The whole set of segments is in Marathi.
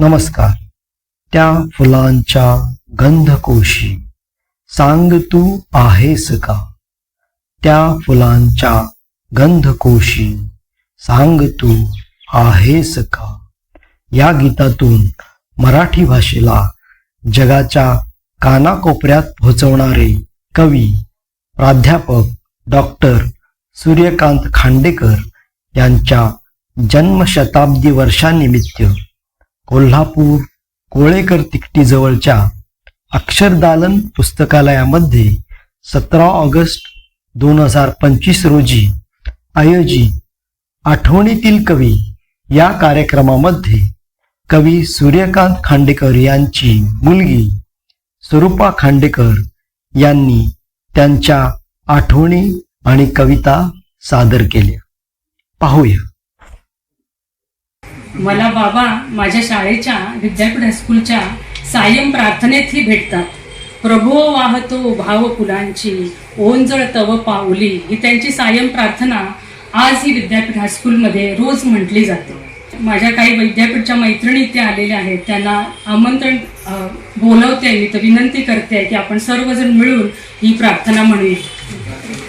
नमस्कार. त्या फुलांच्या गंधकोशी. सांग तू आहेस का? त्या फुलांच्या गंधकोशी. सांग तू आहेस का? या गीतातून मराठी भाषेला जगाच्या कानाकोपऱ्यात पोहोचवणारे कवी प्राध्यापक डॉक्टर सूर्यकांत खांडेकर यांच्या जन्मशताब्दी वर्षानिमित्त कोल्हापूर कोळेकर तिकटीजवळच्या अक्षरदालन पुस्तकालयामध्ये सतरा ऑगस्ट दोन हजार पंचवीस रोजी आयोजित आठवणीतील कवी या कार्यक्रमामध्ये कवी सूर्यकांत खांडेकर यांची मुलगी स्वरूपा खांडेकर यांनी त्यांच्या आठवणी आणि कविता सादर केल्या. पाहूया. मला बाबा माझ्या शाळेच्या विद्यापीठ हायस्कूलच्या सायम प्रार्थनेतही भेटतात. प्रभो वाहतो भाव फुलांची ओंजळ तव पाऊली ही त्यांची सायम प्रार्थना आज ही विद्यापीठ हायस्कूलमध्ये रोज म्हटली जाते. माझ्या काही विद्यापीठच्या मैत्रिणी इथे आलेल्या आहेत त्यांना आमंत्रण बोलवते मी तर विनंती करते की आपण सर्वजण मिळून ही प्रार्थना म्हणूया.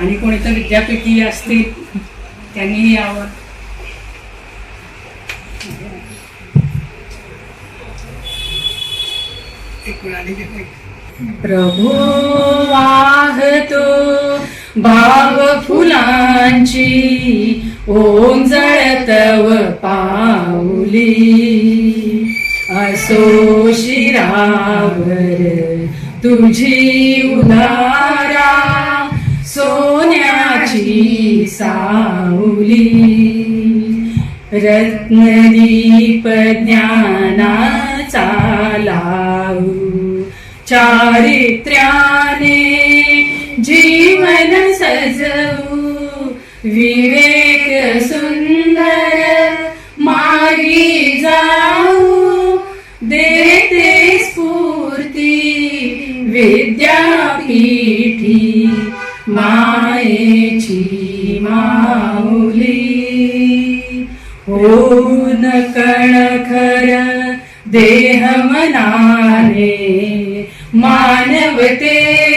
आणि कोणी तर विद्यापीठी असतील त्यांनीही यावं. प्रभू वाहतो भाव फुलांची ओंजळतव पाऊली. असो शिरावर तुझी उदारा सो साऊली रत्नदीप ज्ञानाचा लाऊ चारित्र्याने जीवन सजवू। विवेक सुंदर मागी जाऊ। देते स्फूर्ती विद्यापीठी मायेची माऊली होऊन कणखर देह मनाने मानवते.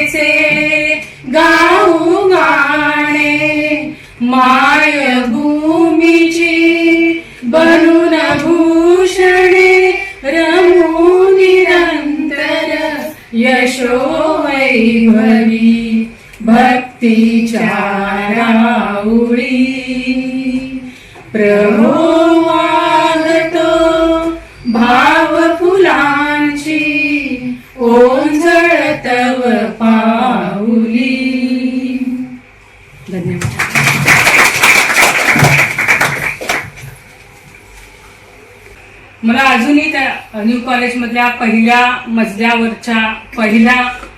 कॉलेजमधल्या पहिल्या मजल्यावरच्या पहिला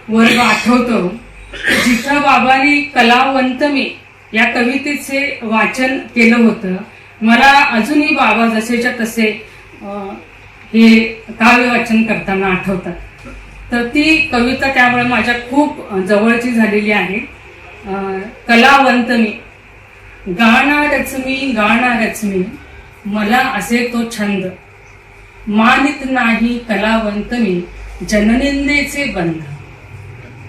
वर्ग आठवतो. जिथं बाबांनी कलावंत मी या कवितेचे वाचन केलं होतं. मला अजूनही बाबा जसेच्या तसे हे काव्य वाचन करताना आठवतात. तर ती कविता त्यामुळे माझ्या खूप जवळची झालेली आहे. कलावंत मी गाणारच मी गाणारच मी मला असे तो छंद. मानित नाही कलावंत मी जननिंदेचे बंध.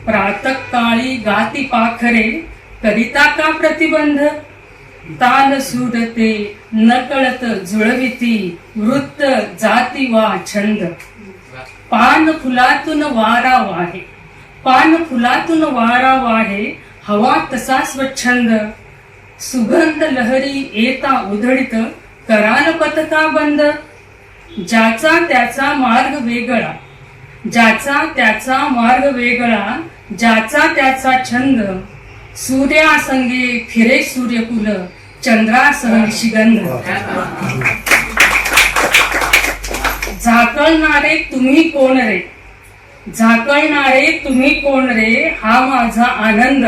प्रातकाळी गाती पाखरे करिता का प्रतिबंध? तान सुरते नकळत जुळविती वृत्त जाती वा छंद. पान फुलातून वारा वाहे पान फुलातून वारा वाहे हवा तसा स्वच्छंद. सुगंध लहरी येता उधळीत कराल पतका बंद? ज्याचा त्याचा मार्ग वेगळा ज्याचा त्याचा मार्ग वेगळा ज्याचा त्याचा छंद सूर्यासंगे फिरे सूर्यकुल चंद्रासह शिगंध झाकळणारे तुम्ही कोण रे? झाकळणारे तुम्ही कोण रे? हा माझा आनंद.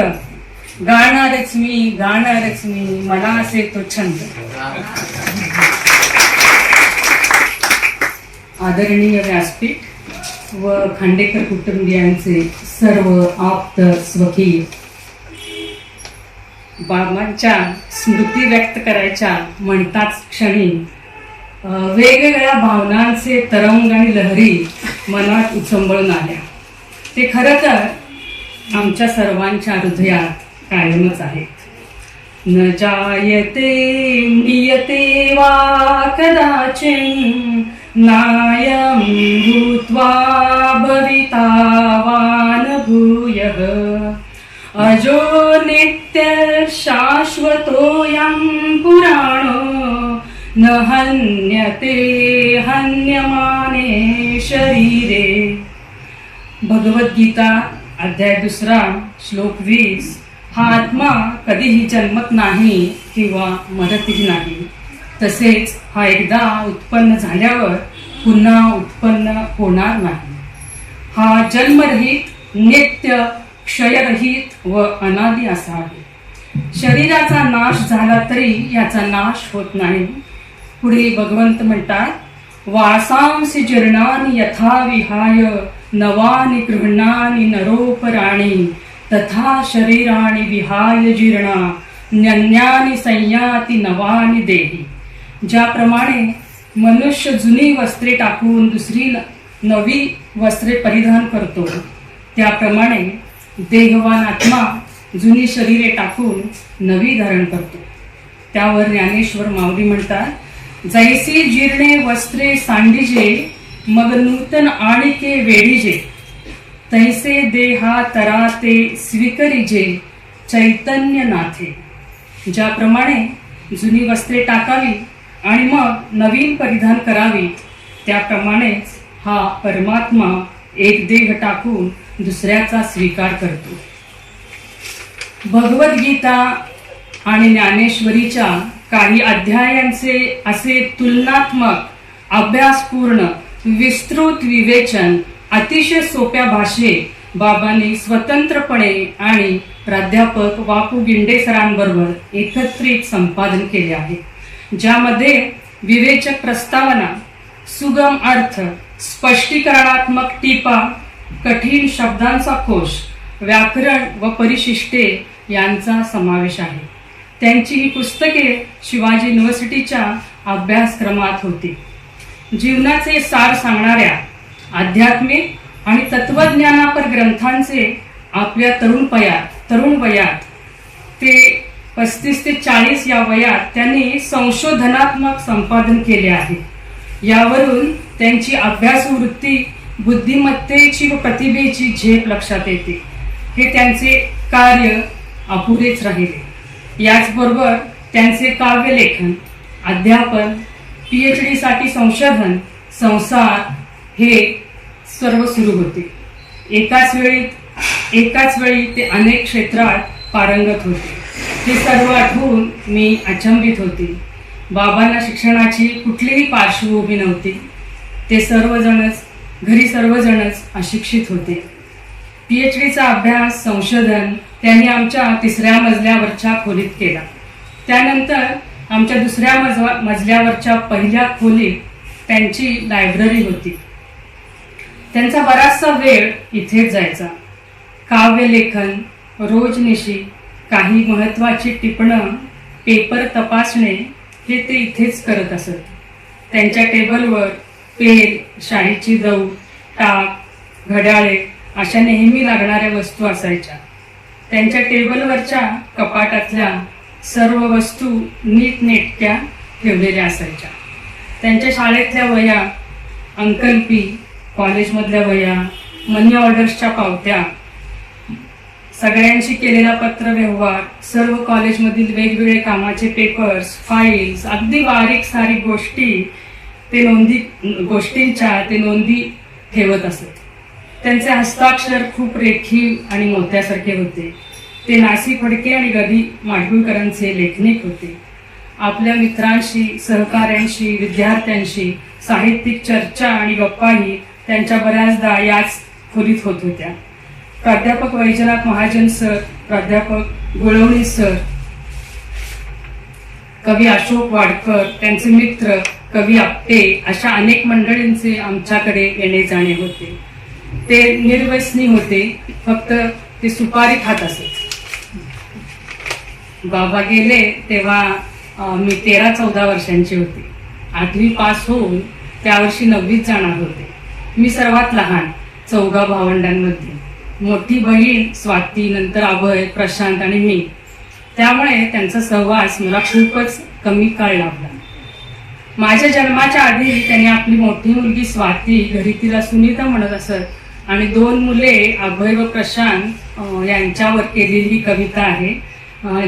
गाणारच मी गाणारच मी मला असे तो छंद. आदरणीय व्यासपीठ व खांडेकर कुटुंबियांचे सर्व आप्त स्वकीय. बाबांच्या स्मृती व्यक्त करायच्या म्हणताच क्षणी वेगवेगळ्या भावनांचे तरंग आणि लहरी मनात उचंबळून आल्या. ते खरं तर आमच्या सर्वांच्या हृदयात कायमच आहेत. न जायते नियते वा कदाचिन नायं भूत्वा भवितावान् भूयः। अजो नित्यशाश्वतोऽयं पुराणो न हन्यते हन्यमाने शरीरे। भगवद्गीता अध्याय दुसरा श्लोक वीस हा आत्मा कधीही जन्मत नाही किंवा मरतही नाही. तसेच हा एकदा उत्पन्न झाल्यावर पुन्हा उत्पन्न होणार नाही. हा जन्मरहित नित्य क्षयरहित व अनादी असा आहे शरीराचा नाश झाला तरी याचा नाश होत नाही. पुढे भगवंत म्हणतात वासांसी जीर्णानी यथा विहाय नवानि गृह्णानि नरोपराणि तथा शरीराणी विहाय जीर्णा न्यन्यानी संयाती नवानि देही। ज्याप्रमाणे मनुष्य जुनी वस्त्रे टाकून दुसरी न- नवी वस्त्रे परिधान करतो त्याप्रमाणे देहवान आत्मा जुनी शरीरे टाकून नवी धारण करतो. त्यावर ज्ञानेश्वर माऊली म्हणतात जैसे जीर्णे वस्त्रे सांडिजे मग नूतन आणिके वेडिजे तैसे देहा तराते स्वीकरिजे चैतन्य नाथे ज्याप्रमाणे जुनी वस्त्रे टाकावी आणि मग नवीन परिधान करावी. त्याप्रमाणेच हा परमात्मा एक देह टाकून दुसऱ्याचा स्वीकार करतो. भगवद्गीता आणि ज्ञानेश्वरीच्या काही अध्यायांचे असे तुलनात्मक अभ्यासपूर्ण विस्तृत विवेचन अतिशय सोप्या भाषेत बाबांनी स्वतंत्रपणे आणि प्राध्यापक वापू गिंडे सरांबरोबर एकत्रित संपादन केले आहे. ज्यामध्ये विवेचक प्रस्तावना सुगम अर्थ स्पष्टीकरणात्मक टीपा कठीण शब्दांचा कोश व्याकरण व परिशिष्टे यांचा समावेश आहे. त्यांची ही पुस्तके शिवाजी युनिव्हर्सिटीच्या अभ्यासक्रमात होती. जीवनाचे सार सांगणाऱ्या आध्यात्मिक आणि तत्वज्ञानापर ग्रंथांचे आपल्या तरुण पयात तरुण वयात ते पस्तीस ते चाळीस या वयात त्यांनी संशोधनात्मक संपादन केले आहे. यावरून त्यांची अभ्यासवृत्ती बुद्धिमत्तेची व प्रतिभेची झेप लक्षात येते. हे त्यांचे कार्य अपुरेच राहिले. याचबरोबर त्यांचे काव्यलेखन अध्यापन पी एच डीसाठी संशोधन संसार हे सर्व सुरू होते. एकाच वेळी एकाच वेळी ते अनेक क्षेत्रात पारंगत होते. हे सर्व आठवून मी अचंबित होती. बाबांना शिक्षणाची कुठलीही पार्श्वभूमी नव्हती. ते सर्वजणच घरी सर्वजणच अशिक्षित होते. पी एच डीचा अभ्यास संशोधन त्यांनी आमच्या तिसऱ्या मजल्यावरच्या खोलीत केला. त्यानंतर आमच्या दुसऱ्या मजवा मजल्यावरच्या पहिल्या खोलीत त्यांची लायब्ररी होती. त्यांचा बराचसा वेळ इथेच जायचा. काव्यलेखन रोजनिशी काही महत्त्वाची टिपणं पेपर तपासणे हे ते इथेच करत असत. त्यांच्या टेबलवर पेन शाळेची दौ टाक घड्याळे अशा नेहमी लागणाऱ्या वस्तू असायच्या. त्यांच्या टेबलवरच्या कपाटातल्या सर्व वस्तू नीटनेटक्या ठेवलेल्या असायच्या. त्यांच्या शाळेतल्या वया अंकलपी कॉलेजमधल्या वया मनी ऑर्डर्सच्या पावत्या सगळ्यांशी केलेला पत्र व्यवहार सर्व कॉलेजमधील वेगवेगळे कामाचे पेपर्स फाईल्स अगदी बारीक सारीक गोष्टी ते नोंदी गोष्टींच्या ते नोंदी ठेवत असत. त्यांचे हस्ताक्षर खूप रेखीव आणि मोत्यासारखे होते. ते नासी फडके आणि गदी माडगुळकरांचे लेखनिक होते. आपल्या मित्रांशी सहकाऱ्यांशी विद्यार्थ्यांशी साहित्यिक चर्चा आणि गप्पाही त्यांच्या बऱ्याचदा याच खोलीत होत होत्या. प्राध्यापक वैजनाथ महाजन सर प्राध्यापक गुळवणी सर कवी अशोक वाडकर त्यांचे मित्र कवी आपटे अशा अनेक मंडळींचे आमच्याकडे येणे जाणे होते. ते निर्व्यसनी होते फक्त ते सुपारी खात असत बाबा गेले तेव्हा मी तेरा चौदा वर्षांची होते. आठवी पास होऊन त्यावर्षी नववीत जाणार होते. मी सर्वात लहान चौघा भावंडांमध्ये. मोठी बहीण स्वाती नंतर अभय प्रशांत आणि मी. त्यामुळे त्यांचा सहवास मला खूपच कमी काळ लाभला माझ्या जन्माच्या आधी त्यांनी आपली मोठी मुलगी स्वाती घरी तिला सुनीता म्हणत असत. आणि दोन मुले अभय व प्रशांत यांच्यावर केलेली ही कविता आहे.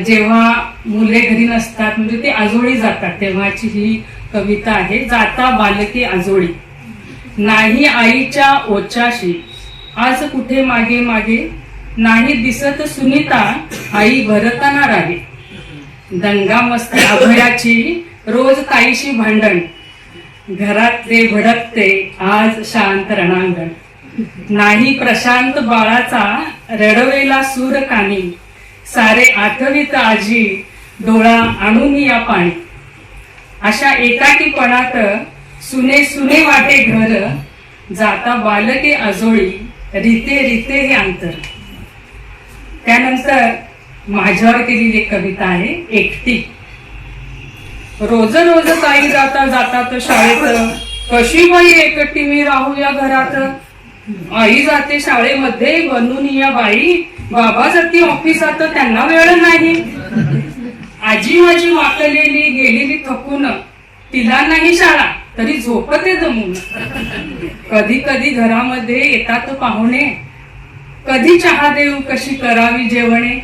जेव्हा मुले घरी नसतात म्हणजे ते आजोळी जातात तेव्हाची ही कविता आहे जाता बालके आजोळी. नाही आईच्या ओचाशी आज कुठे मागे मागे नाही दिसत सुनीता आई भरताना राहे दंगा मस्ती अभयाची रोज ताईशी भांडण. घरातले भडकते आज शांत रणांगण. नाही प्रशांत बाळाचा रडवेला सूर कानी. सारे आठवीत आजी डोळा आणून या पाणी. अशा एकाकीपणात सुने सुने वाटे घर. जाता बालके आजोळी. रिते रिते हे अंतर. त्यानंतर माझ्यावर केलेली एक कविता आहे एकटी. रोज रोज ताई जाता जातात शाळेत कशी बाई एकटी मी राहू या घरात? आई जाते शाळेमध्ये बनून या बाई. बाबा जाती ऑफिसात त्यांना वेळ नाही. आजी माझी वाकलेली गेलेली थकून. तिला नाही शाळा. तरी झोपते जमून. कधी कधी घरामध्ये येतात पाहुणे. कधी चहा देऊ कशी करावी जेवणे.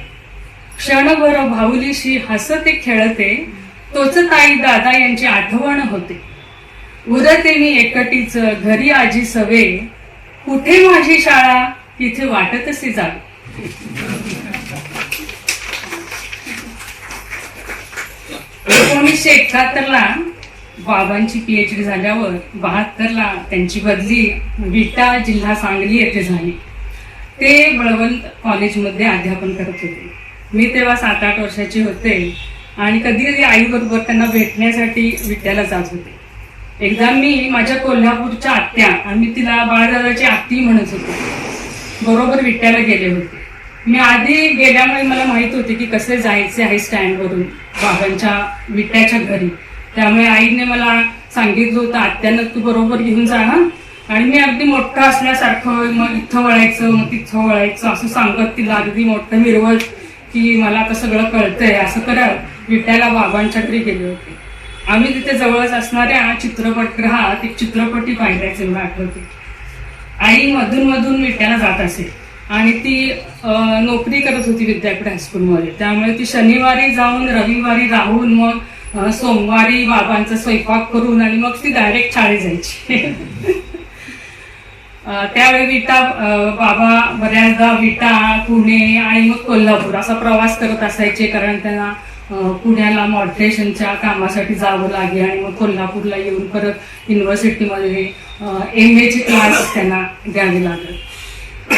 क्षणभर भाऊलीशी हसते खेळते. तोच ताई दादा यांची आठवण होते. उदते मी एकटीच घरी आजी सवे. कुठे माझी शाळा? तिथे वाटतसे जावे. एकोणीसशे एकाहत्तरला बाबांची पीएचडी झाल्यावर बहात्तरला त्यांची बदली विटा जिल्हा सांगली येथे झाली. ते बळवंत कॉलेजमध्ये अध्यापन करत होते. मी तेव्हा सात आठ वर्षाचे होते आणि कधी कधी आईबरोबर त्यांना भेटण्यासाठी विट्याला जात होते. एकदा मी माझ्या कोल्हापूरच्या आत्या आणि तिला बाळदादाची आत्ती म्हणत होते. बरोबर विट्याला गेले होते. मी आधी गेल्यामुळे मला माहीत होते की कसे जायचे आहे स्टँडवरून बाबांच्या विट्याच्या घरी. त्यामुळे आईने मला सांगितलं होतं आत्यानं तू बरोबर घेऊन जा आणि मी अगदी मोठं असल्यासारखं मग इथं वळायचं मग तिथं वळायचं असं सांगत तिला अगदी मोठं मिरवत की मला आता सगळं कळतंय असं करत विट्याला घरी गेले होते. आम्ही तिथे जवळच असणाऱ्या चित्रपटगृहात एक चित्रपटी पाहिल्याचे मला आठवते. आई मधून मधून विट्याला जात असे. आणि ती नोकरी करत होती विद्यापीठ हायस्कूलमध्ये. त्यामुळे ती शनिवारी जाऊन रविवारी राहून मग सोमवारी बाबांचा स्वयंपाक करून आणि मग ती डायरेक्ट शाळेत जायची. त्यावेळी विटा बाबा बऱ्याचदा विटा पुणे आणि मग कोल्हापूर असा प्रवास करत असायचे कारण त्यांना पुण्याला मॉडरेशनच्या कामासाठी जावं लागे आणि मग कोल्हापूरला येऊन परत युनिव्हर्सिटीमध्ये एम एचे क्लास त्यांना द्यावे लागत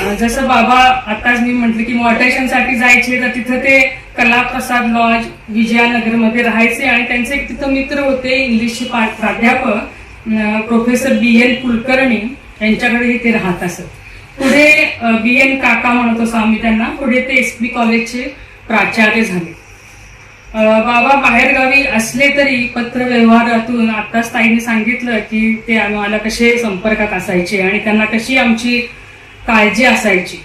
जसं बाबा आताच मी म्हटलं की मॉडरेशनसाठी जायचे तर तिथं ते कलाप्रसाद लॉज विजयानगरमध्ये राहायचे आणि त्यांचे एक तिथं मित्र होते इंग्लिशचे प्राध्यापक प्रोफेसर बी एन कुलकर्णी. यांच्याकडे ते राहत असत. पुढे बी एन काका म्हणत असो आम्ही त्यांना. पुढे ते एस बी कॉलेजचे प्राचार्य झाले. बाबा बाहेरगावी असले तरी पत्र व्यवहारातून आताच ताईने सांगितलं की ते आम्हाला कसे संपर्कात असायचे आणि त्यांना कशी आमची काळजी असायची.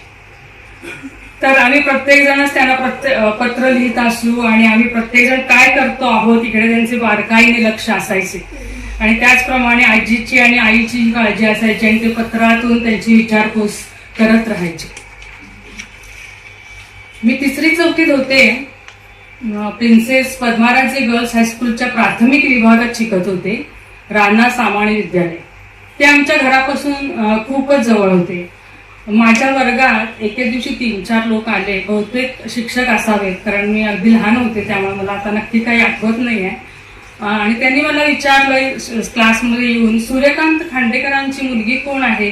तर आम्ही प्रत्येकजणच त्यांना प्रत्येक पत्र लिहित असू आणि आम्ही प्रत्येकजण काय करतो आहोत इकडे त्यांचे बारकाईने लक्ष असायचे. आणि त्याचप्रमाणे आजीची आणि आईची ही काळजी असायची आणि ते पत्रातून त्यांची विचारपूस करत राहायची. मी तिसरी चौकीत होते. प्रिन्सेस पद्माराजे गर्ल्स हायस्कूलच्या प्राथमिक विभागात शिकत होते राणा सामाणी विद्यालय. ते आमच्या घरापासून खूपच जवळ होते. माझ्या वर्गात एके दिवशी तीन चार लोक आले. बहुतेक शिक्षक असावेत कारण मी अगदी लहान होते त्यामुळे मला आता नक्की काही आठवत नाहीये. आहे आणि त्यांनी मला विचारलं क्लासमध्ये येऊन सूर्यकांत खांडेकरांची मुलगी कोण आहे?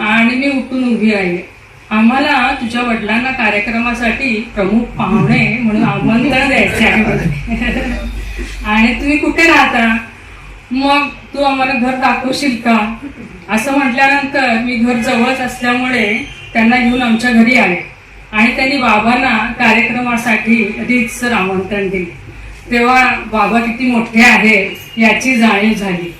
आणि मी उठून उभी राहिले आम्हाला तुझ्या वडिलांना कार्यक्रमासाठी प्रमुख पाहुणे म्हणून आमंत्रण द्यायचे आहे. आणि तुम्ही कुठे राहता? मग तू आम्हाला घर दाखवशील का? असं म्हटल्यानंतर मी घर जवळच असल्यामुळे त्यांना घेऊन आमच्या घरी आले. आणि त्यांनी बाबांना कार्यक्रमासाठी रीतसर आमंत्रण दिले. तेव्हा बाबा किती मोठे आहे याची जाणीव झाली.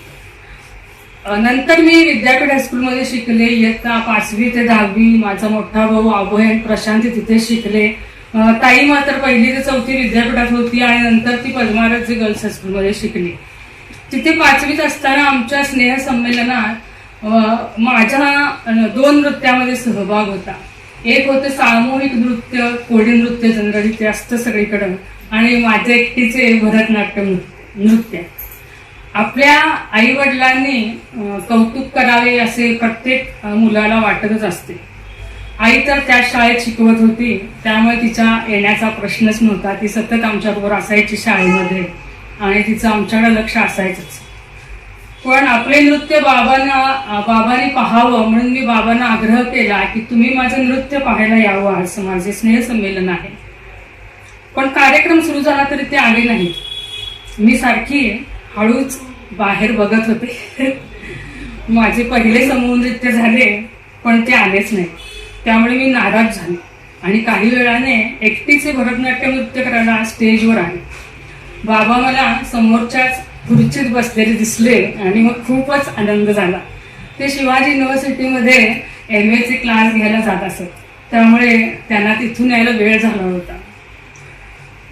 नंतर मी विद्यापीठ हायस्कूलमध्ये शिकले. इयत्ता पाचवी ते दहावी माझा मोठा भाऊ अभय प्रशांत तिथे शिकले. ताई मात्र पहिली ते चौथी विद्यापीठात होती आणि नंतर ती पद्माराजी गर्ल्स हायस्कूलमध्ये शिकली. तिथे पाचवीत असताना आमच्या स्नेहसंमेलनात संमेलनात माझ्या दोन नृत्यामध्ये सहभाग होता. एक होतं सामूहिक नृत्य कोळी नृत्य जनरली ते असतं सगळीकडं. आणि माझे एकटीचे भरतनाट्यम नृत्य. आपल्या आई वडिलांनी कौतुक करावे असे प्रत्येक मुलाला वाटतच असते. आई तर त्या शाळेत शिकवत होती. त्यामुळे तिच्या येण्याचा प्रश्नच नव्हता. ती सतत आमच्याबरोबर असायची शाळेमध्ये. आणि तिचं आमच्याकडे लक्ष असायचंच. पण आपले नृत्य बाबांना बाबाने बाबांनी पाहावं म्हणून मी बाबांना आग्रह केला की तुम्ही माझं नृत्य पाहायला यावं. असं माझे स्नेहसंमेलन आहे. पण कार्यक्रम सुरू झाला तरी ते आले नाही. मी सारखी हळूच बाहेर बघत होते. माझे पहिले समूह नृत्य झाले पण ते आलेच नाही. त्यामुळे मी नाराज झाले. आणि काही वेळाने एकटीचे भरतनाट्य नृत्य करायला स्टेजवर आले. बाबा मला समोरच्याच खुर्चीत बसलेले दिसले आणि मग खूपच आनंद झाला. ते शिवाजी युनिव्हर्सिटीमध्ये एम एचे क्लास घ्यायला जात असत. त्यामुळे त्यांना तिथून यायला वेळ झाला होता.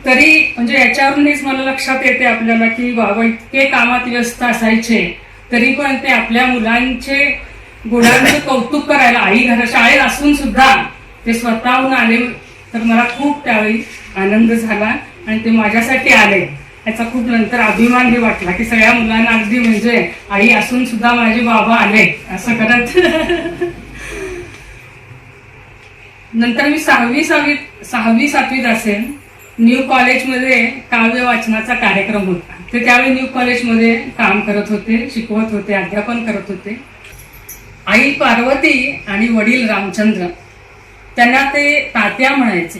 तरी म्हणजे याच्यावरूनच मला लक्षात येते आपल्याला की बाबा इतके कामात व्यस्त असायचे तरी पण ते आपल्या मुलांचे गुणांचे कौतुक करायला आई घरा शाळेत असून सुद्धा ते स्वतःहून आले. तर मला खूप त्यावेळी आनंद झाला आणि ते माझ्यासाठी आले. याचा खूप नंतर अभिमान हे वाटला की सगळ्या मुलांना अगदी म्हणजे आई असून सुद्धा माझे बाबा आले. असं करत. नंतर मी सहावी सहावी सहावी सातवीत असेल न्यू कॉलेजमध्ये काव्य वाचनाचा कार्यक्रम होता. ते त्यावेळी न्यू कॉलेजमध्ये काम करत होते शिकवत होते अध्यापन करत होते. आई पार्वती आणि वडील रामचंद्र. त्यांना ते तात्या म्हणायचे.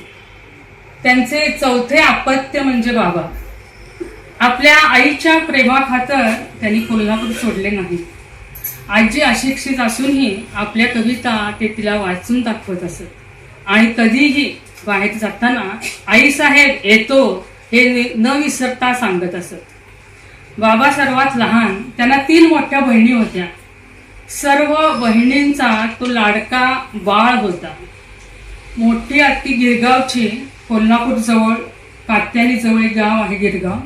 त्यांचे चौथे अपत्य म्हणजे बाबा. आपल्या आईच्या प्रेमाखातर त्यांनी कोल्हापूर सोडले नाही. आजी अशिक्षित असूनही आपल्या कविता ते तिला वाचून दाखवत असत. आणि कधीही बाहेर जाताना आई साहेब येतो हे न विसरता सांगत असत. बाबा सर्वात लहान त्यांना तीन मोठ्या बहिणी होत्या. सर्व बहिणींचा तो लाडका बाळ होता. मोठी आत्ती गिरगावची कोल्हापूरजवळ कात्यानी जवळ एक गाव आहे गिरगाव.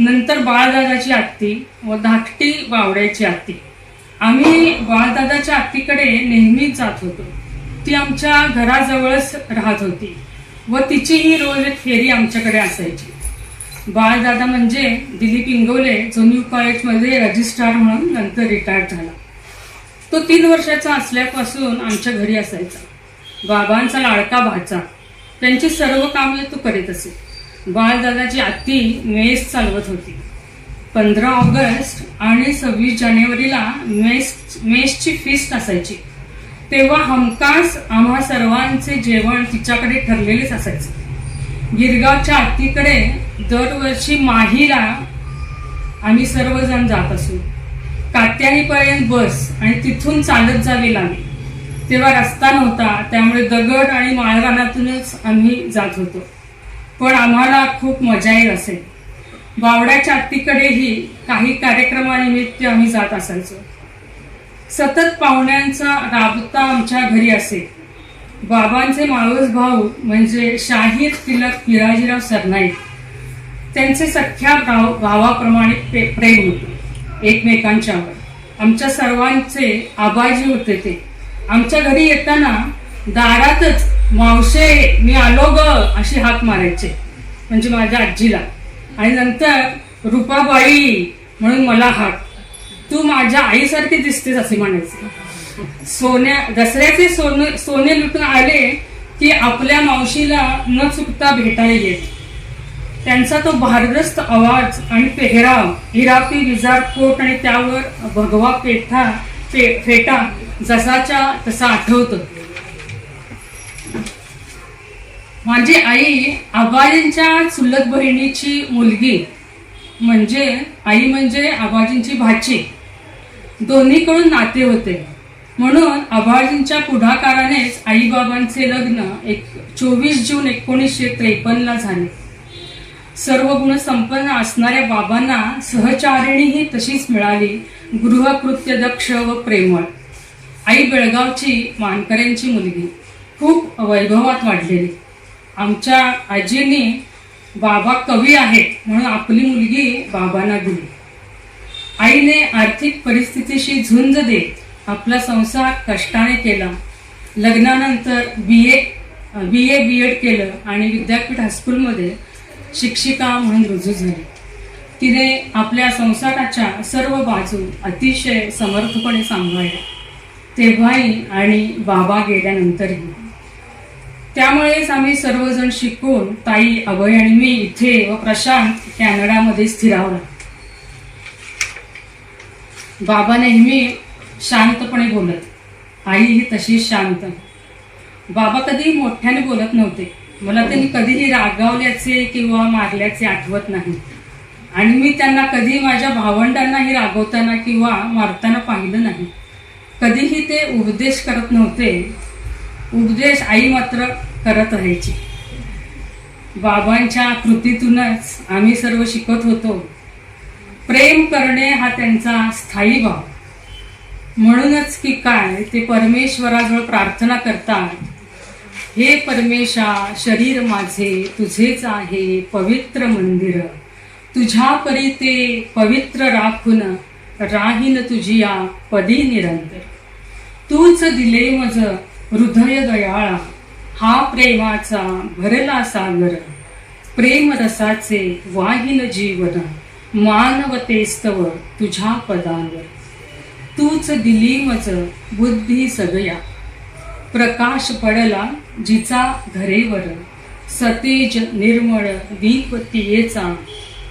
नंतर बाळदादाची आत्ती व धाकटी बावड्याची आत्ती. आम्ही बाळदादाच्या आत्तीकडे नेहमीच जात होतो. ती आमच्या घराजवळच राहत होती व तिचीही रोज एक फेरी आमच्याकडे असायची. बाळदादा म्हणजे दिलीप इंगवले जो न्यू कॉलेजमध्ये रजिस्ट्रार म्हणून नंतर रिटायर झाला. तो तीन वर्षाचा असल्यापासून आमच्या घरी असायचा. बाबांचा लाडका भाचा. त्यांची सर्व कामे तो करीत असे. बाळदादाची आत्ती मेस चालवत होती. पंधरा ऑगस्ट आणि सव्वीस जानेवारीला मेस मेसची फिस्ट असायची. तेव्हा हमखास आम्हा सर्वांचे जेवण तिच्याकडे ठरलेलेच असायचे. गिरगावच्या आत्तीकडे दरवर्षी माहीला आम्ही सर्वजण जात असू. कात्यानीपर्यंत बस आणि तिथून चालत जावे लागली. तेव्हा रस्ता नव्हता त्यामुळे दगड आणि माळरानातूनच आम्ही जात होतो. पण आम्हाला खूप मजा येत असे बावड्याच्या आत्तीकडेही काही कार्यक्रमानिमित्त आम्ही जात असायचो. सतत पाहुण्यांचा राबता आमच्या घरी असे बाबांचे मावस भाऊ म्हणजे शाहीर तिलक पिराजीराव सरनाईक. त्यांचे सख्या भाव भावाप्रमाणे पे- प्रेम होते एकमेकांच्यावर. आमच्या सर्वांचे आबाजी होते ते. आमच्या घरी येताना दारातच मावशे मी आलो ग अशी हाक मारायचे म्हणजे माझ्या आजीला. आणि नंतर रुपाबाई म्हणून मला हाक. तू माझ्या आईसारखी दिसतेस असे म्हणायचे. सोन्या दसऱ्याचे सोने सोने लुटून आले की आपल्या मावशीला न चुकता भेटायला येत त्यांचा तो भारदस्त आवाज आणि पेहराव हिरापी विजार कोट आणि त्यावर भगवा पेठा पे फेटा जसाच्या तसा आठवतो. माझी आई आबाजींच्या चुलत बहिणीची मुलगी. म्हणजे आई म्हणजे आबाजींची भाची. दोन्हीकडून नाते होते. म्हणून आबाजींच्या पुढाकारानेच आईबाबांचे लग्न एक चोवीस जून एकोणीसशे त्रेपन्नला झाले. सर्व गुण संपन्न असणाऱ्या बाबांना सहचारिणीही तशीच मिळाली गृहकृत्य दक्ष व प्रेमळ. आई बेळगावची मानकऱ्यांची मुलगी. खूप वैभवात वाढलेली. आमच्या आजींनी बाबा कवी आहेत म्हणून आपली मुलगी बाबांना दिली. आईने आर्थिक परिस्थितीशी झुंज देत आपला संसार कष्टाने केला. लग्नानंतर बी A B A B Ed केलं आणि विद्यापीठ हायस्कूलमध्ये शिक्षिका म्हणून रुजू झाली. तिने आपल्या संसाराच्या सर्व बाजू अतिशय समर्थपणे सांभाळल्या. तेव्हाही आणि बाबा गेल्यानंतरही. त्यामुळेच आम्ही सर्वजण शिकून ताई अभय आणि मी इथे व प्रशांत कॅनडामध्ये स्थिरावला बाबा नेहमी शांतपणे बोलत. आई ही तशीच शांत. बाबा कधी मोठ्याने बोलत नव्हते. मला त्यांनी कधीही रागावल्याचे किंवा मारल्याचे आठवत नाही. आणि मी त्यांना कधी माझ्या भावंडांनाही रागवताना किंवा मारताना पाहिलं नाही. कधीही ते उपदेश करत नव्हते. उपदेश आई मात्र करत राहायची. बाबांच्या कृतीतूनच आम्ही सर्व शिकत होतो. प्रेम करणे हा त्यांचा स्थायी भाव. म्हणूनच की काय ते परमेश्वराजवळ प्रार्थना करतात हे परमेशा शरीर माझे तुझेच आहे पवित्र मंदिर. तुझ्या परी ते पवित्र राखून राहीन तुझी या पदी निरंतर. तूच दिले मज हृदय दयाळा हा प्रेमाचा भरला सागर. प्रेम रसाचे वाहिन जीवन मानवतेस्तव तुझ्या पदांवर. तूच दिली मज बुद्धी सगया प्रकाश पडला जिचा घरेवर सतेज निर्मळ दीप तियेचा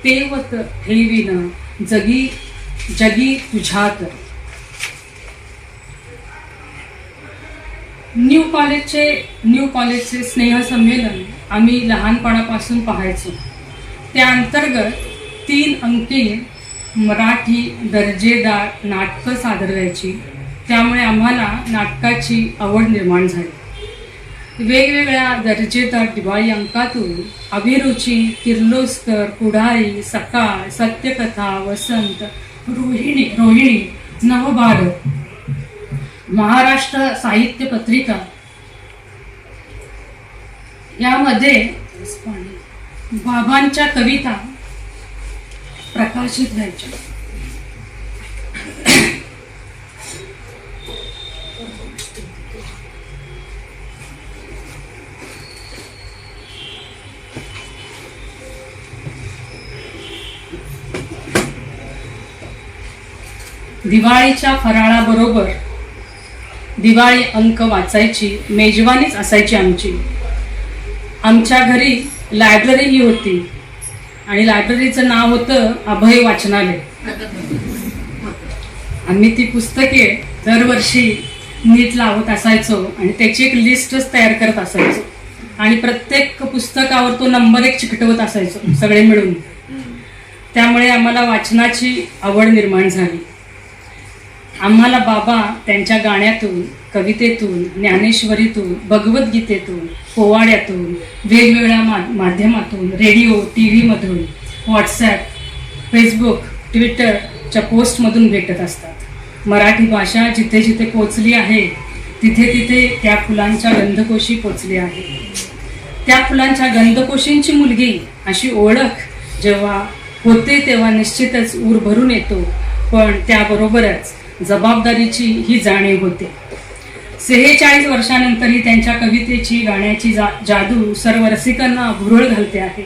तेवत ठेवीन जगी जगी तुझ्यात. न्यू कॉलेजचे न्यू कॉलेजचे स्नेहसंमेलन आम्ही लहानपणापासून पाहायचो. त्या अंतर्गत तीन अंकी मराठी दर्जेदार नाटकं सादर व्हायची त्यामुळे आम्हाला नाटकाची आवड निर्माण झाली. वेगवेगळ्या दर्जेदार दिवाळी अंकातून अभिरुची किर्लोस्कर पुढारी सकाळ सत्यकथा वसंत रोहिणी रोहिणी नवभारत महाराष्ट्र साहित्य पत्रिका यामध्ये बाबांच्या कविता प्रकाशित व्हायच्या. दिवाळीच्या फराळाबरोबर दिवाळी अंक वाचायची मेजवानीच असायची आमची. आमच्या घरी लायब्ररीही होती. आणि लायब्ररीचं नाव होतं अभय वाचनालय. आम्ही ती पुस्तके दरवर्षी नीट लावत असायचो आणि त्याची एक लिस्टच तयार करत असायचो. आणि प्रत्येक पुस्तकावर तो नंबर एक चिकटवत असायचो सगळे मिळून. त्यामुळे आम्हाला वाचनाची आवड निर्माण झाली. आम्हाला बाबा त्यांच्या गाण्यातून कवितेतून ज्ञानेश्वरीतून भगवद्गीतेतून पोवाड्यातून वेगवेगळ्या मा माध्यमातून रेडिओ टी व्हीमधून व्हॉट्सॲप फेसबुक ट्विटरच्या पोस्टमधून भेटत असतात. मराठी भाषा जिथे जिथे पोचली आहे तिथे तिथे त्या फुलांच्या गंधकोशी पोचली आहे. त्या फुलांच्या गंधकोशींची मुलगी अशी ओळख जेव्हा होते तेव्हा निश्चितच ऊर भरून येतो पण त्याबरोबरच जबाबदारीची ही जाणीव होते. सेहेचाळीस वर्षानंतरही त्यांच्या कवितेची गाण्याची जा जादू सर्व रसिकांना भुरळ घालते आहे.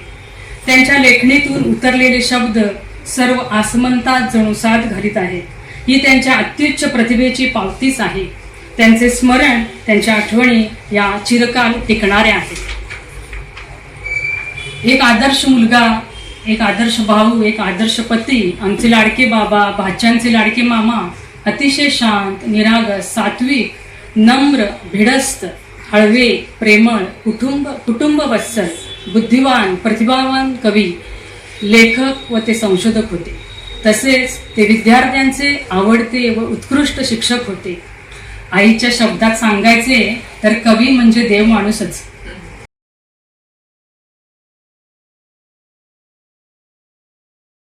त्यांच्या लेखणीतून उतरलेले शब्द सर्व आसमंतात जणू साथ घालीत आहेत. ही त्यांच्या अत्युच्च प्रतिभेची पावतीच आहे. त्यांचे स्मरण त्यांच्या आठवणी या चिरकाल टिकणाऱ्या आहेत. एक आदर्श मुलगा एक आदर्श भाऊ एक आदर्श पती आमचे लाडके बाबा भाच्यांचे लाडके मामा अतिशय शांत निरागस सात्विक नम्र भिडस्त हळवे प्रेमळ कुटुंब कुटुंबवत्सल बुद्धिवान प्रतिभावान कवी लेखक व ते संशोधक होते. तसेच ते विद्यार्थ्यांचे आवडते व उत्कृष्ट शिक्षक होते. आईच्या शब्दात सांगायचे तर कवी म्हणजे देव माणूसच.